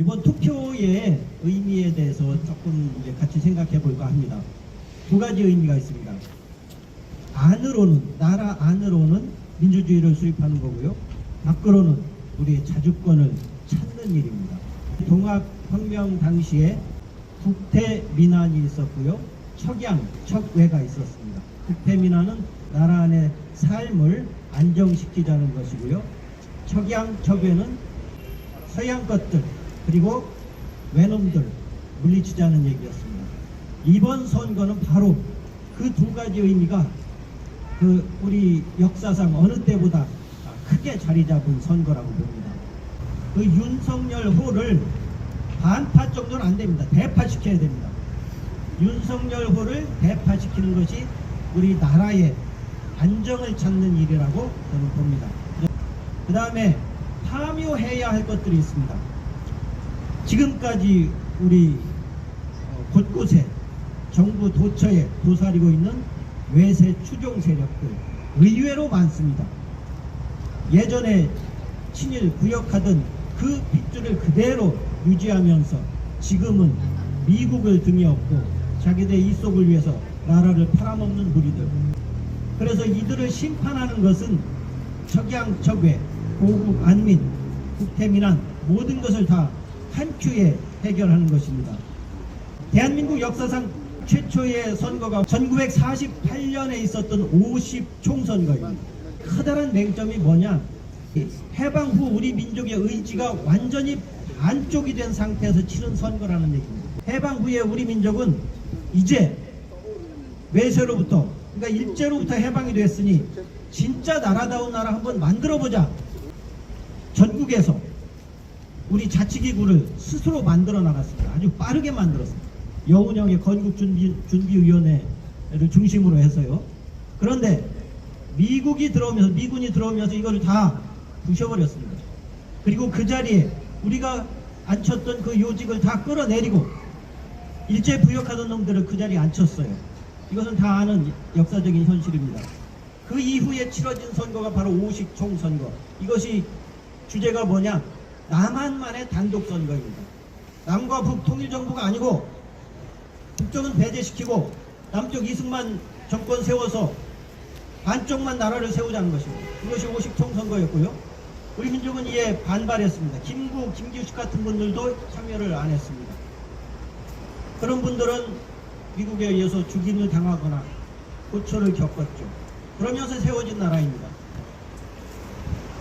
이번 투표의 의미에 대해서 조금 이제 같이 생각해 볼까 합니다. 두 가지 의미가 있습니다. 안으로는 나라 안으로는 민주주의를 수립하는 거고요. 밖으로는 우리의 자주권을 찾는 일입니다. 동학혁명 당시에 국태민안이 있었고요. 척양, 척외가 있었습니다. 국태민안은 나라 안의 삶을 안정시키자는 것이고요. 척양, 척외는 서양 것들 그리고 외놈들 물리치자는 얘기였습니다. 이번 선거는 바로 그 두 가지 의미가 그 우리 역사상 어느 때보다 크게 자리 잡은 선거라고 봅니다. 그 윤석열 호를 반파 정도는 안 됩니다. 대파시켜야 됩니다. 윤석열 호를 대파시키는 것이 우리 나라의 안정을 찾는 일이라고 저는 봅니다. 그 다음에 파묘해야 할 것들이 있습니다. 지금까지 우리 어, 곳곳에 정부 도처에 도사리고 있는 외세 추종 세력들 의외로 많습니다. 예전에 친일 구역하던 그 핏줄을 그대로 유지하면서 지금은 미국을 등에 업고 자기들 이속을 위해서 나라를 팔아먹는 무리들. 그래서 이들을 심판하는 것은 적양 적외, 고국 안민, 국태민안 모든 것을 다 한 큐에 해결하는 것입니다. 대한민국 역사상 최초의 선거가 1948년에 있었던 50 총선거입니다. 커다란 맹점이 뭐냐? 해방 후 우리 민족의 의지가 완전히 반쪽이 된 상태에서 치른 선거라는 얘기입니다. 해방 후에 우리 민족은 이제 외세로부터 그러니까 일제로부터 해방이 됐으니 진짜 나라다운 나라 한번 만들어 보자. 전국에서 우리 자치기구를 스스로 만들어 나갔습니다. 아주 빠르게 만들었습니다. 여운형의 건국준비 준비위원회를 중심으로 해서요. 그런데 미국이 들어오면서 미군이 들어오면서 이걸 다 부셔버렸습니다. 그리고 그 자리에 우리가 앉혔던 그 요직을 다 끌어내리고 일제 부역하던 놈들을 그 자리에 앉혔어요. 이것은 다 아는 역사적인 현실입니다. 그 이후에 치러진 선거가 바로 50 총 선거. 이것이 주제가 뭐냐? 남한만의 단독 선거입니다. 남과 북 통일 정부가 아니고 북쪽은 배제시키고 남쪽 이승만 정권 세워서 반쪽만 나라를 세우자는 것입니다. 그것이 50 총 선거였고요. 우리 민족은 이에 반발했습니다. 김구, 김기식 같은 분들도 참여를 안 했습니다. 그런 분들은 미국에 의해서 죽임을 당하거나 고초를 겪었죠. 그러면서 세워진 나라입니다.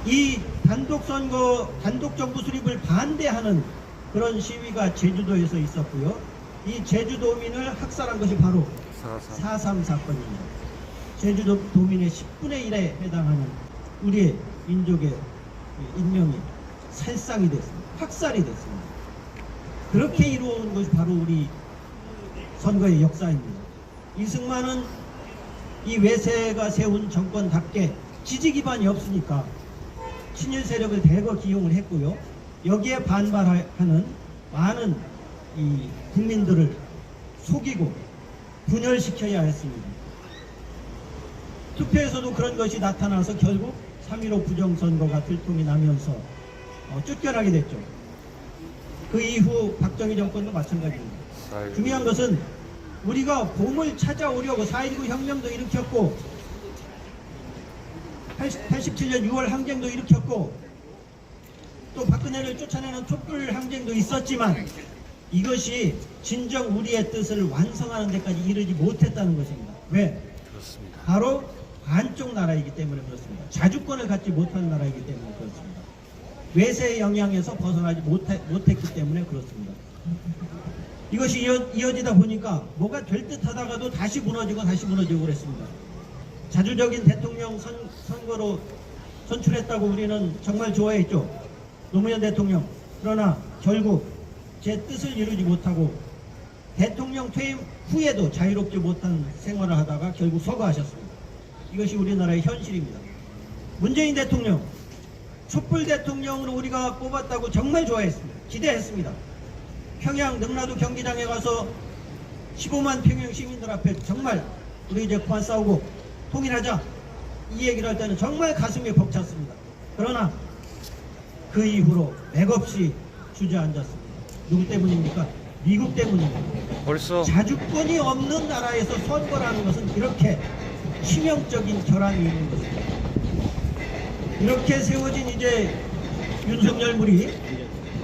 이 단독 선거, 단독 정부 수립을 반대하는 그런 시위가 제주도에서 있었고요. 이 제주도민을 학살한 것이 바로 4.3 사건입니다. 제주도 도민의 10분의 1에 해당하는 우리의 민족의 인명이 살상이 됐습니다. 학살이 됐습니다. 그렇게 이루어온 것이 바로 우리 선거의 역사입니다. 이승만은 이 외세가 세운 정권답게 지지 기반이 없으니까 친일 세력을 대거 기용을 했고요. 여기에 반발하는 많은 이 국민들을 속이고 분열시켜야 했습니다. 투표에서도 그런 것이 나타나서 결국 3.15 부정선거가 들통이 나면서 어, 쫓겨나게 됐죠. 그 이후 박정희 정권도 마찬가지입니다. 중요한 것은 우리가 봄을 찾아오려고 4.19 혁명도 일으켰고 80, 87년 6월 항쟁도 일으켰고 또 박근혜를 쫓아내는 촛불 항쟁도 있었지만 이것이 진정 우리의 뜻을 완성하는 데까지 이르지 못했다는 것입니다. 왜? 그렇습니다. 바로 반쪽 나라이기 때문에 그렇습니다. 자주권을 갖지 못한 나라이기 때문에 그렇습니다. 외세의 영향에서 벗어나지 못해, 못했기 때문에 그렇습니다. 이것이 이어, 이어지다 보니까 뭐가 될 듯 하다가도 다시 무너지고 다시 무너지고 그랬습니다. 자주적인 대통령 선, 선거로 선출했다고 우리는 정말 좋아했죠. 노무현 대통령. 그러나 결국 제 뜻을 이루지 못하고 대통령 퇴임 후에도 자유롭지 못한 생활을 하다가 결국 서거하셨습니다. 이것이 우리나라의 현실입니다. 문재인 대통령, 촛불 대통령으로 우리가 뽑았다고 정말 좋아했습니다. 기대했습니다. 평양 능라도 경기장에 가서 15만 평양 시민들 앞에 정말 우리 이제 그만 싸우고 통일하자 이 얘기를 할 때는 정말 가슴이 벅찼습니다. 그러나 그 이후로 맥없이 주저앉았습니다. 누구 때문입니까? 미국 때문입니다. 벌써 자주권이 없는 나라에서 선거라는 것은 이렇게 치명적인 결함이 있는 것입니다. 이렇게 세워진 이제 윤석열 물이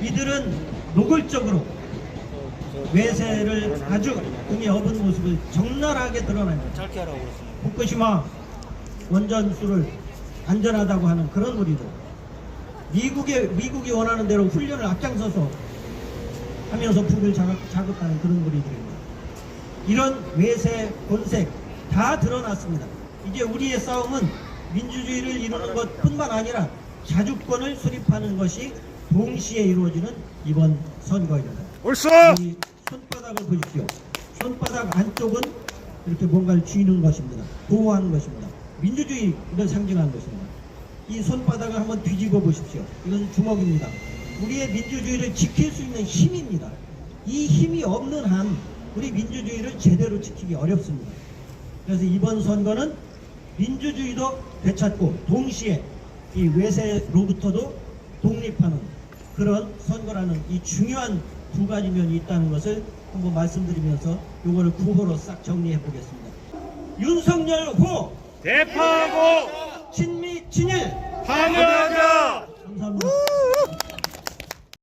이들은 노골적으로 외세를 아주 등에 업은 모습을 적나라하게 드러냅니다. 짧게 하라고 그랬어요. 후쿠시마 원전수를 안전하다고 하는 그런 우리도 미국의 미국이 원하는 대로 훈련을 앞장서서 하면서 북을 자극, 자극하는 그런 우리들입니다. 이런 외세 본색 다 드러났습니다. 이제 우리의 싸움은 민주주의를 이루는 것뿐만 아니라 자주권을 수립하는 것이 동시에 이루어지는 이번 선거입니다. 이 손바닥을 보십시오. 손바닥 안쪽은 이렇게 뭔가를 쥐는 것입니다. 보호하는 것입니다. 민주주의를 상징하는 것입니다. 이 손바닥을 한번 뒤집어 보십시오. 이건 주먹입니다. 우리의 민주주의를 지킬 수 있는 힘입니다. 이 힘이 없는 한 우리 민주주의를 제대로 지키기 어렵습니다. 그래서 이번 선거는 민주주의도 되찾고 동시에 이 외세로부터도 독립하는 그런 선거라는 이 중요한 두 가지 면이 있다는 것을 한번 말씀드리면서 요거를 구호로 싹 정리해 보겠습니다. 윤석열 호 대파하고 친미 친일 파멸하자 감사합니다.